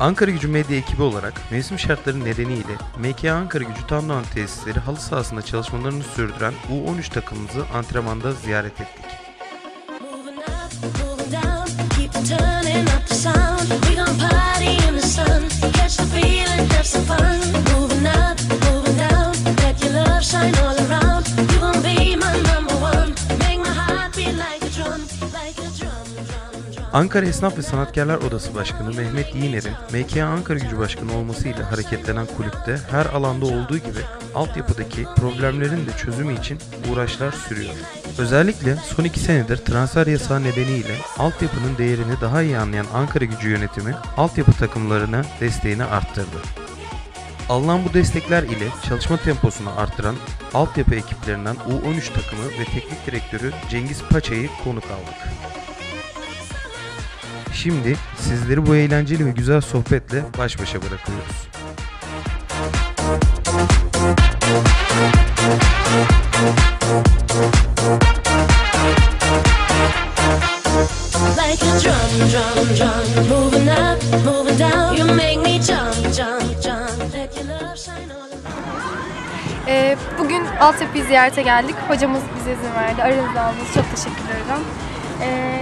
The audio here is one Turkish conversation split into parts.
Ankara Gücü Medya ekibi olarak mevsim şartları nedeniyle MK Ankara Gücü Tandoğan tesisleri halı sahasında çalışmalarını sürdüren U13 takımımızı antrenmanda ziyaret ettik. Moving Ankara Esnaf ve Sanatkarlar Odası Başkanı Mehmet Yiğner'in MK Ankara Gücü Başkanı olmasıyla hareketlenen kulüpte her alanda olduğu gibi altyapıdaki problemlerin de çözümü için uğraşlar sürüyor. Özellikle son iki senedir transfer yasağı nedeniyle altyapının değerini daha iyi anlayan Ankara Gücü yönetimi altyapı takımlarına desteğini arttırdı. Alınan bu destekler ile çalışma temposunu arttıran altyapı ekiplerinden U13 takımı ve teknik direktörü Cengiz Paça'yı konuk aldık. Şimdi sizleri bu eğlenceli ve güzel sohbetle baş başa bırakıyoruz. Like a drum, drum, drum, moving up, moving down. You make me jump, jump, jump, let your love shine all around. Ee, bugün altyapıyı ziyarete geldik. Hocamız bize izin verdi. Aranızda aldınız. Çok teşekkür ederim. Ee,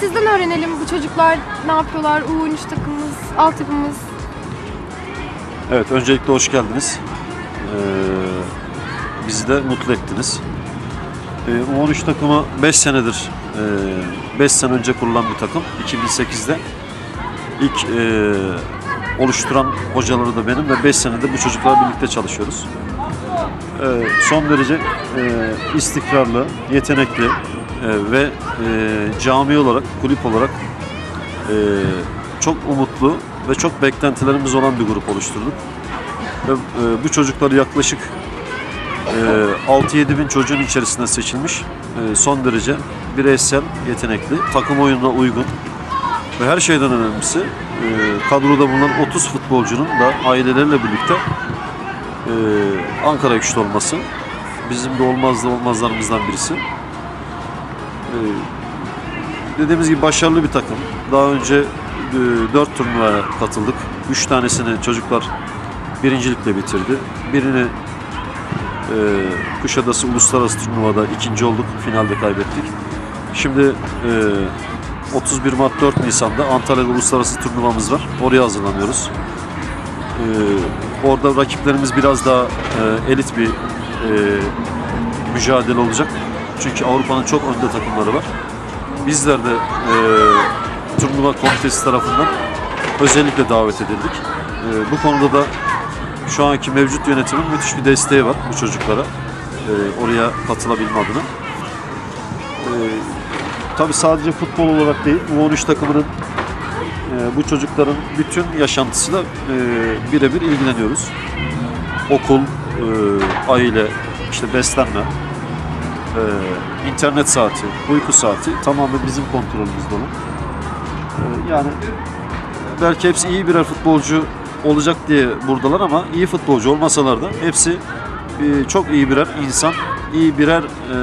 sizden öğrenelim bu çocuklar ne yapıyorlar? U13 takımımız, altyapımız. Evet, öncelikle hoş geldiniz. Ee, bizi de mutlu ettiniz. Ee, U13 takımı 5 senedir, 5 sene önce kurulan bir takım. 2008'de ilk e, oluşturan hocaları da benim ve 5 senedir bu çocuklarla birlikte çalışıyoruz. Ee, son derece e, istikrarlı, yetenekli e, ve e, cami olarak, kulüp olarak e, çok umutlu ve çok beklentilerimiz olan bir grup oluşturduk. Ve e, bu çocukları yaklaşık e, 6-7 bin çocuğun içerisinde seçilmiş e, son derece bireysel, yetenekli, takım oyununa uygun ve her şeyden önemlisi e, kadroda bulunan 30 futbolcunun da aileleriyle birlikte e, Ankara güçlü olması bizim de olmazdı olmazlarımızdan birisi. E, dediğimiz gibi başarılı bir takım. Daha önce e, 4 turnuvaya katıldık. 3 tanesini çocuklar birincilikle bitirdi. Birini e, Kuşadası Uluslararası Turnuvada ikinci olduk. Finalde kaybettik. Şimdi e, 31 Mart 4 Nisan'da Antalya'da Uluslararası turnuvamız var. Oraya hazırlanıyoruz. E, orada rakiplerimiz biraz daha e, elit bir e, mücadele olacak. Çünkü Avrupa'nın çok önde takımları var. Bizler de e, turnuva komitesi tarafından özellikle davet edildik. E, bu konuda da şu anki mevcut yönetimin müthiş bir desteği var bu çocuklara. e, oraya katılabilme adına. E, tabii sadece futbol olarak değil, U13 takımının e, bu çocukların bütün yaşantısıyla e, birebir ilgileniyoruz. Okul, e, aile, işte beslenme, e, internet saati, uyku saati tamamen bizim kontrolümüzde olan. E, yani belki hepsi iyi birer futbolcu olacak diye buradalar ama iyi futbolcu olmasalar da hepsi e, çok iyi birer insan, iyi birer e,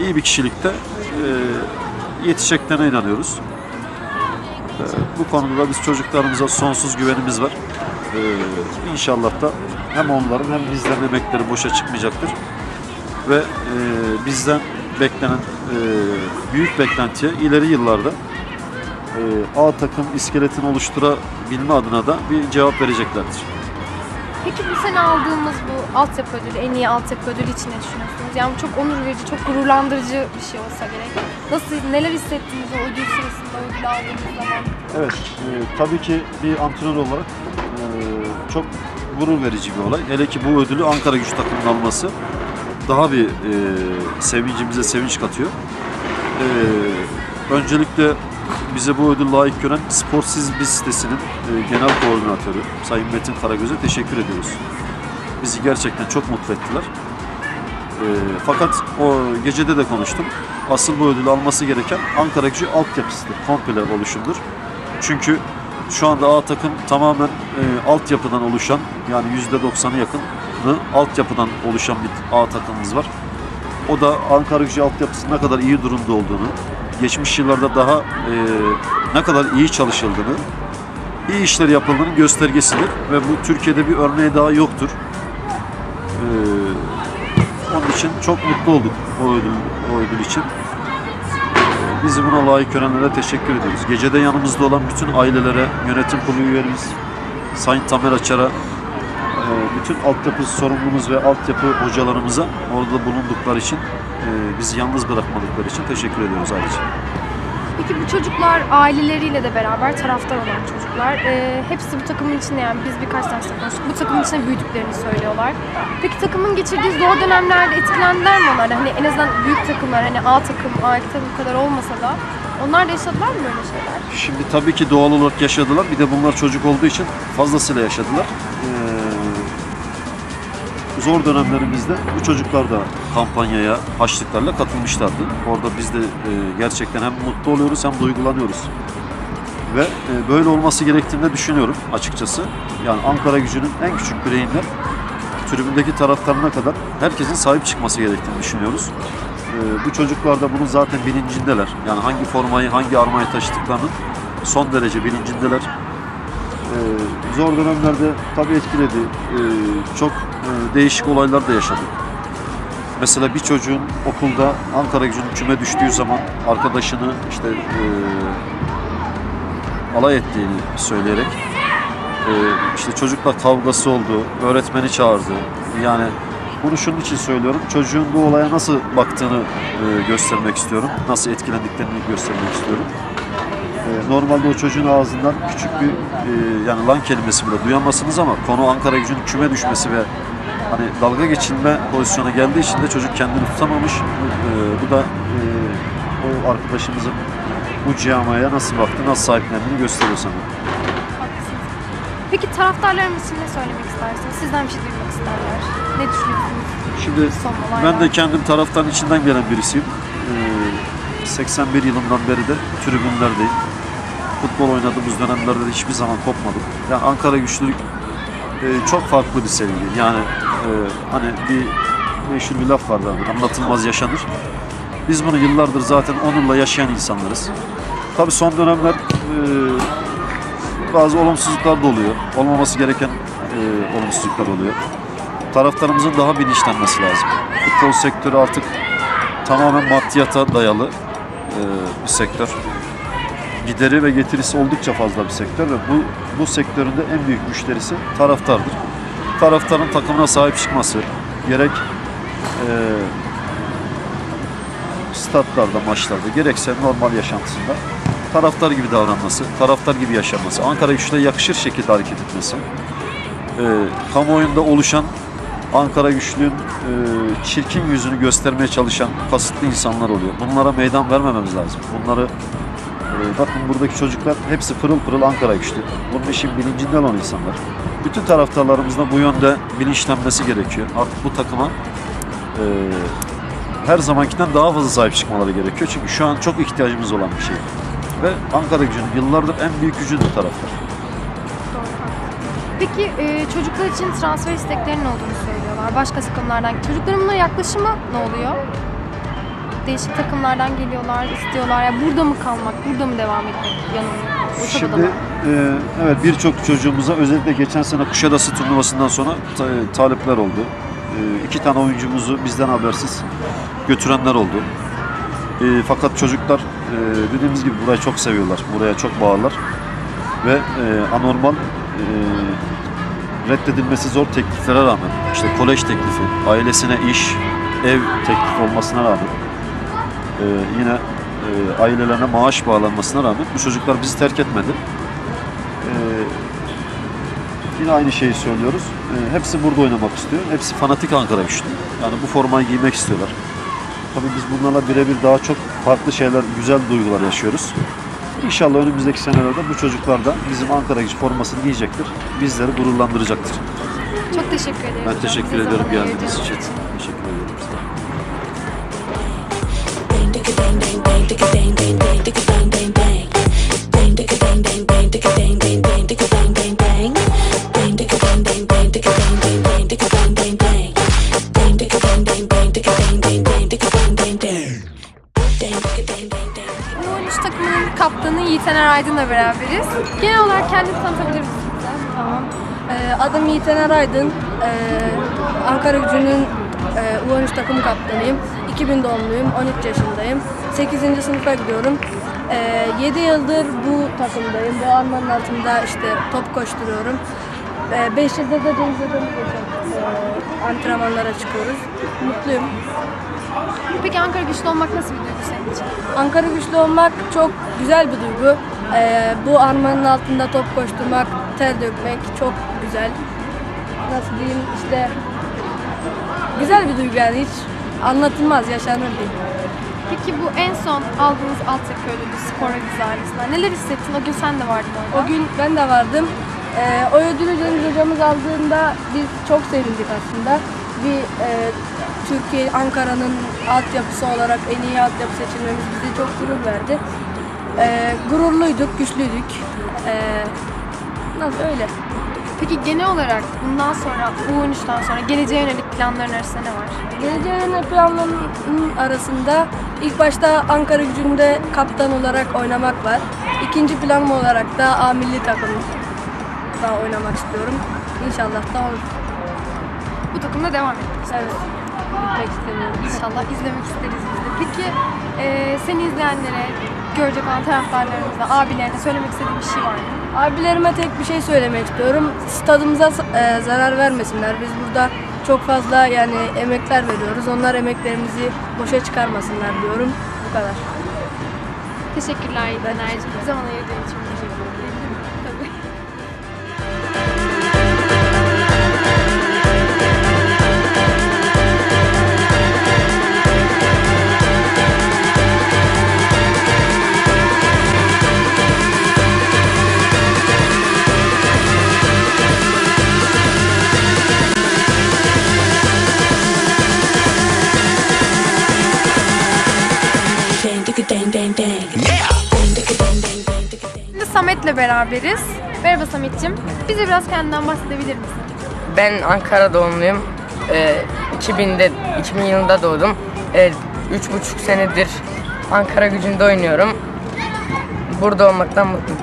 iyi bir kişilikte e, yetişeceklerine inanıyoruz. E, bu konuda da biz çocuklarımıza sonsuz güvenimiz var. E, inşallah da hem onların hem bizlerin emekleri boşa çıkmayacaktır. Ve e, bizden beklenen e, büyük beklentiye ileri yıllarda e, A takım iskeletini oluşturabilme adına da bir cevap vereceklerdir. Peki bu sene aldığımız bu altyapı ödülü, en iyi altyapı ödülü için ne düşünüyorsunuz? Yani çok onur verici, çok gururlandırıcı bir şey olsa gerek. Nasıl, neler hissettiniz o ödül sırasında, ödül aldığınız zaman? Evet, e, tabii ki bir antrenör olarak e, çok gurur verici bir olay. Hele ki bu ödülü Ankara Güç takımının alması daha bir e, sevincimize sevinç katıyor. E, öncelikle bize bu ödül layık gören Sportsiz Biz sitesinin e, genel koordinatörü Sayın Metin Karagöz'e teşekkür ediyoruz. Bizi gerçekten çok mutlu ettiler. E, fakat o gecede de konuştum. Asıl bu ödülü alması gereken Ankara gücü altyapısıdır. Komple oluşumdur. Çünkü şu anda A takım tamamen e, altyapıdan oluşan yani %90'ı yakını altyapıdan oluşan bir A takımımız var. O da Ankara gücü altyapısının ne kadar iyi durumda olduğunu, geçmiş yıllarda daha e, ne kadar iyi çalışıldığını iyi işler yapıldığının göstergesidir ve bu Türkiye'de bir örneği daha yoktur. Ee, onun için çok mutlu olduk o ödül, o ödül için. Bizi buna layık görenlere teşekkür ediyoruz. Gecede yanımızda olan bütün ailelere, yönetim kurulu üyelerimiz, Sayın Tamer Açar'a, e, bütün altyapı sorumlumuz ve altyapı hocalarımıza orada bulundukları için, e, bizi yalnız bırakmadıkları için teşekkür ediyoruz ayrıca. Peki bu çocuklar aileleriyle de beraber taraftar olan çocuklar. Ee, hepsi bu takımın içinde yani biz birkaç derste konuştuk. Bu takımın içinde büyüdüklerini söylüyorlar. Peki takımın geçirdiği zor dönemlerde etkilendiler mi onlar? Hani en azından büyük takımlar hani A takım, A iki takım kadar olmasa da onlar da yaşadılar mı böyle şeyler? Şimdi tabii ki doğal olarak yaşadılar. Bir de bunlar çocuk olduğu için fazlasıyla yaşadılar. Zor dönemlerimizde bu çocuklar da kampanyaya, haçlıklarla katılmışlardı. Orada biz de e, gerçekten hem mutlu oluyoruz hem duygulanıyoruz. Ve e, böyle olması gerektiğini düşünüyorum açıkçası. Yani Ankara gücünün en küçük bireyinden tribündeki taraftarına kadar herkesin sahip çıkması gerektiğini düşünüyoruz. Ee, bu çocuklar da bunun zaten bilincindeler. Yani hangi formayı, hangi armayı taşıdıklarının son derece bilincindeler. Zor dönemlerde tabii etkiledi. Ee, çok e, değişik olaylar da yaşadık. Mesela bir çocuğun okulda Ankara gücünün küme düştüğü zaman arkadaşını işte e, alay ettiğini söyleyerek e, işte çocukla kavgası oldu, öğretmeni çağırdı. Yani bunu şunun için söylüyorum. Çocuğun bu olaya nasıl baktığını e, göstermek istiyorum. Nasıl etkilendiklerini göstermek istiyorum. E, normalde o çocuğun ağzından küçük bir e, yani lan kelimesi bile duyamazsınız ama konu Ankara gücünün küme düşmesi ve hani dalga geçilme pozisyona geldiği için de çocuk kendini tutamamış. E, bu da e, o arkadaşımızın bu camiaya nasıl baktı, nasıl sahiplendiğini gösteriyor sana. Peki taraftarlarımız için ne söylemek istersiniz? Sizden bir şey duymak isterler. Ne düşünüyorsunuz? Şimdi ben de kendim taraftan içinden gelen birisiyim. Ee, 81 yılından beri de tribünlerdeyim. Futbol oynadığımız dönemlerde de hiçbir zaman kopmadım. Yani Ankara güçlülük e, çok farklı bir sevgi. Yani e, hani bir meşhur bir laf vardı anlatılmaz yaşanır. Biz bunu yıllardır zaten onurla yaşayan insanlarız. Tabii son dönemler e, bazı olumsuzluklar da oluyor. Olmaması gereken e, olumsuzluklar oluyor taraftarımızın daha bilinçlenmesi lazım. Futbol sektörü artık tamamen maddiyata dayalı e, bir sektör. Gideri ve getirisi oldukça fazla bir sektör ve bu bu sektörün de en büyük müşterisi taraftardır. Taraftarın takımına sahip çıkması gerek e, statlarda, maçlarda gerekse normal yaşantısında taraftar gibi davranması, taraftar gibi yaşaması, Ankara güçle yakışır şekilde hareket etmesi, e, kamuoyunda oluşan Ankara güçlüğün e, çirkin yüzünü göstermeye çalışan kasıtlı insanlar oluyor. Bunlara meydan vermememiz lazım. Bunları bakın buradaki çocuklar hepsi pırıl pırıl Ankara güçlü. Bunun işin bilincinde olan insanlar. Bütün taraftarlarımızın da bu yönde bilinçlenmesi gerekiyor. Artık bu takıma e, her zamankinden daha fazla sahip çıkmaları gerekiyor. Çünkü şu an çok ihtiyacımız olan bir şey. Ve Ankara gücünün yıllardır en büyük gücüdür taraftar. Peki e, çocuklar için transfer isteklerinin olduğunu söylüyorlar. Başka takımlardan. Çocukların yaklaşımı ne oluyor? Değişik takımlardan geliyorlar, istiyorlar. Ya burada mı kalmak, burada mı devam etmek yanılıyor? Ortada da Şimdi e, evet birçok çocuğumuza özellikle geçen sene Kuşadası turnuvasından sonra ta- talipler oldu. E, iki tane oyuncumuzu bizden habersiz götürenler oldu. E, fakat çocuklar e, dediğimiz gibi burayı çok seviyorlar. Buraya çok bağlılar. Ve e, anormal e, reddedilmesi zor tekliflere rağmen işte kolej teklifi, ailesine iş, ev teklifi olmasına rağmen e, yine e, ailelerine maaş bağlanmasına rağmen bu çocuklar bizi terk etmedi. E, yine aynı şeyi söylüyoruz. E, hepsi burada oynamak istiyor. Hepsi fanatik Ankara güçlü. Yani bu formayı giymek istiyorlar. Tabii biz bunlarla birebir daha çok farklı şeyler, güzel duygular yaşıyoruz. İnşallah önümüzdeki senelerde bu çocuklar da bizim Ankara gücü formasını giyecektir. Bizleri gururlandıracaktır. Çok teşekkür ederim. Ben teşekkür ederim geldiğiniz için. Teşekkür ederim. Kaptanı Yiğit Ener Aydın'la beraberiz. Genel olarak kendini tanıtabilir misin bize? Tamam. Ee, adım Yiğit Ener Aydın. Ee, Ankara gücünün e, U13 takım kaptanıyım. 2000 doğumluyum. 13 yaşındayım. 8. sınıfa gidiyorum. 7 yıldır bu takımdayım. Bu armanın altında işte top koşturuyorum. 5 yıldır da Cengiz Hocam'la e, antrenmanlara çıkıyoruz. Mutluyum. Peki Ankara güçlü olmak nasıl bir duygu senin için? Ankara güçlü olmak çok güzel bir duygu. Ee, bu armanın altında top koşturmak, ter dökmek çok güzel. Nasıl diyeyim işte güzel bir duygu yani hiç anlatılmaz, yaşanır değil. Peki bu en son aldığınız altyapı ödülü spor ve ailesinden. Neler hissettin? O gün sen de vardın orada. O gün ben de vardım. Ee, o ödülü Cengiz hocamız aldığında biz çok sevindik aslında. Bir e, Türkiye, Ankara'nın altyapısı olarak en iyi altyapı seçilmemiz bize çok gurur verdi. Ee, gururluyduk, güçlüydük. Ee, nasıl öyle? Peki genel olarak bundan sonra, bu 13'ten sonra geleceğe yönelik planların arasında ne var? Geleceğin planlarının arasında ilk başta Ankara gücünde kaptan olarak oynamak var. İkinci planım olarak da A milli takımda oynamak istiyorum. İnşallah da olur. Bu takımda devam etmek Evet. Gitmek istemiyorum. İnşallah izlemek isteriz biz de. Peki e, seni izleyenlere, görecek olan taraftarlarımıza, abilerine söylemek istediğin bir şey var mı? Abilerime tek bir şey söylemek istiyorum. Stadımıza e, zarar vermesinler. Biz burada çok fazla yani emekler veriyoruz. Onlar emeklerimizi boşa çıkarmasınlar diyorum. Bu kadar. Teşekkürler Yiğit Ener'cim. Zaman ayırdığın için teşekkür beraberiz. Merhaba Samet'ciğim. Bize biraz kendinden bahsedebilir misin? Ben Ankara doğumluyum. Ee, 2000'de 2000 yılında doğdum. Ee, üç buçuk senedir Ankara gücünde oynuyorum. Burada olmaktan mutluyum.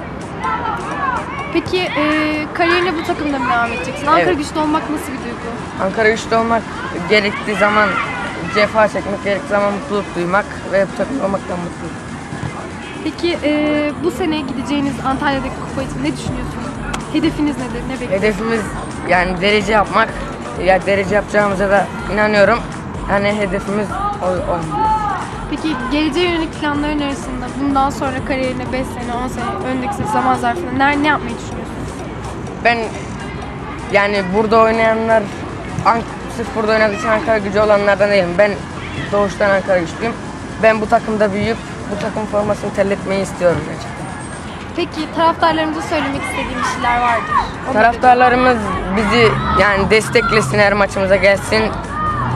Peki e, kariyerine bu takımda mı devam edeceksin? Ankara Evet. güçlü olmak nasıl bir duygu? Ankara güçlü olmak gerektiği zaman cefa çekmek, gerektiği zaman mutluluk duymak ve bu takımda olmaktan mutluyum. Peki e, bu sene gideceğiniz Antalya'daki kupa için ne düşünüyorsunuz? Hedefiniz nedir? Ne bekliyorsunuz? Hedefimiz yani derece yapmak. Ya derece yapacağımıza da inanıyorum. Yani hedefimiz o, o. Peki geleceğe yönelik planların arasında bundan sonra kariyerine 5 sene, 10 sene, öndeki zaman zarfında ne, ne yapmayı düşünüyorsunuz? Ben yani burada oynayanlar Ank sırf burada oynadığı için Ankara gücü olanlardan değilim. Ben doğuştan Ankara güçlüyüm. Ben bu takımda büyüyüp bu takım formasını terletmeyi istiyorum gerçekten. Peki taraftarlarımıza söylemek istediğim bir şeyler vardır. Onları Taraftarlarımız bizi yani desteklesin her maçımıza gelsin.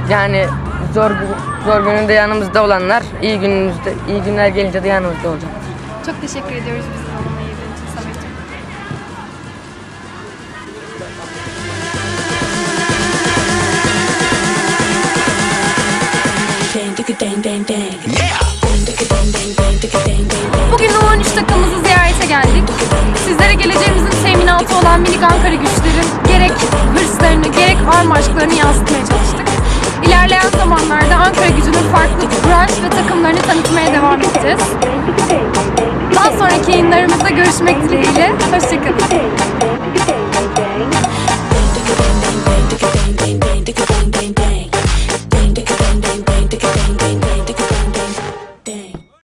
Yani zor gün- zor gününde yanımızda olanlar iyi günümüzde iyi günler gelince de yanımızda olacak. Çok teşekkür ediyoruz bizi zaman ayırdığın için Samet'ciğim. Dang, dang. Dang, farklı branş ve takımlarını tanıtmaya devam edeceğiz. Daha sonraki yayınlarımızda görüşmek dileğiyle. Hoşçakalın.